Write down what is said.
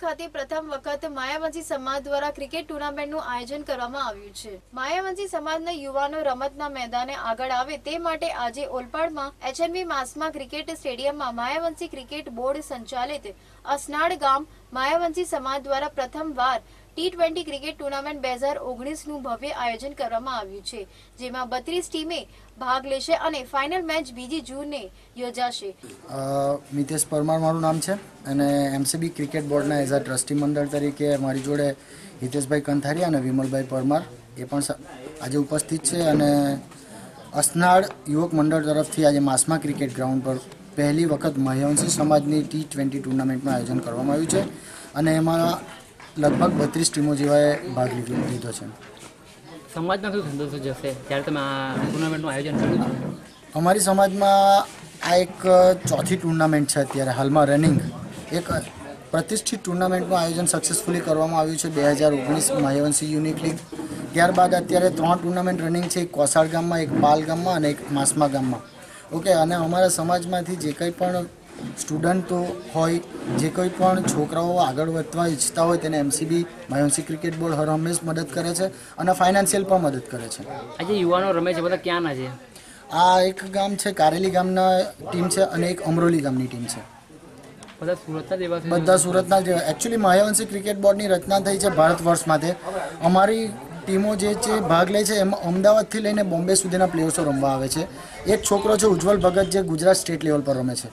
ખાતે પ્રથમ વખત માયાવંશી સમાજ દ્વારા ક્રિકેટ ટુર્નામેન્ટનું આયોજન કરવામાં આવ્યું છે. માયાવંશી સમાજના યુવાનો રમતના મેદાને આગળ આવે તે માટે આજે ઓલપાડમાં એચએનબી માસમાં ક્રિકેટ સ્ટેડિયમમાં માયાવંશી ક્રિકેટ બોર્ડ સંચાલિત અસનાડ ગામ માયાવંશી સમાજ દ્વારા પ્રથમવાર ટી ટ્વેન્ટી ક્રિકેટ ટુર્નામેન્ટ બે હજાર ઓગણીસનું ભવ્ય આયોજન કરવામાં આવ્યું છે, જેમાં બત્રીસ ટીમે ભાગ લેશે અને ફાઇનલ મેચ બીજી જૂને યોજાશે. મિતેશ પરમાર મારું નામ છે અને એમસીબી ક્રિકેટ બોર્ડના એઝ અ ટ્રસ્ટી મંડળ તરીકે મારી જોડે હિતેશભાઈ કંથારિયા અને વિમલભાઈ પરમાર એ પણ આજે ઉપસ્થિત છે અને અસનાળ યુવક મંડળ તરફથી આજે માસમા ક્રિકેટ ગ્રાઉન્ડ પર પહેલી વખત મહ્યવંશી સમાજની ટી ટ્વેન્ટી ટુર્નામેન્ટનું આયોજન કરવામાં આવ્યું છે અને એમાં લગભગ બત્રીસ ટીમો જેવાએ ભાગ લીધો લીધો છે. સમાજમાં શું સંદેશો જશે? ત્યારે તમે આ ટુર્નામેન્ટનું આયોજન કર્યું અમારી સમાજમાં આ એક ચોથી ટુર્નામેન્ટ છે અત્યારે. હાલમાં રનિંગ એક પ્રતિષ્ઠિત ટુર્નામેન્ટનું આયોજન સક્સેસફુલી કરવામાં આવ્યું છે બે હજાર ઓગણીસ માયવંશી યુનિક લીગ ત્યારબાદ અત્યારે ત્રણ ટુર્નામેન્ટ રનિંગ છે એક કોસાળ ગામમાં એક પાલ ગામમાં અને એક માસમા ગામમાં. ઓકે અને અમારા સમાજમાંથી જે કંઈ પણ સ્ટુડન્ટો હોય જે કોઈ પણ છોકરાઓ આગળ વધવા ઈચ્છતા હોય તેને એમસીબી માયવંશી ક્રિકેટ બોર્ડ હર હંમેશ મદદ કરે છે અને ફાઇનાન્શિયલ પણ મદદ કરે છે. આજે યુવાનો રમે છે બધા ક્યાંના છે? આ એક ગામ છે કારેલી ગામના ટીમ છે અને એક અમરોલી ગામની ટીમ છે. બધા સુરતના જેવા બધા સુરતના જે એકચ્યુઅલી મહાવંશી ક્રિકેટ બોર્ડની રચના થઈ છે ભારત વર્ષ માટે. અમારી ટીમો જે છે ભાગ લે છે એમાં અમદાવાદથી લઈને બોમ્બે સુધીના પ્લેયર્સો રમવા આવે છે. એક છોકરો છે ઉજ્જવલ ભગત જે ગુજરાત સ્ટેટ લેવલ પર રમે છે.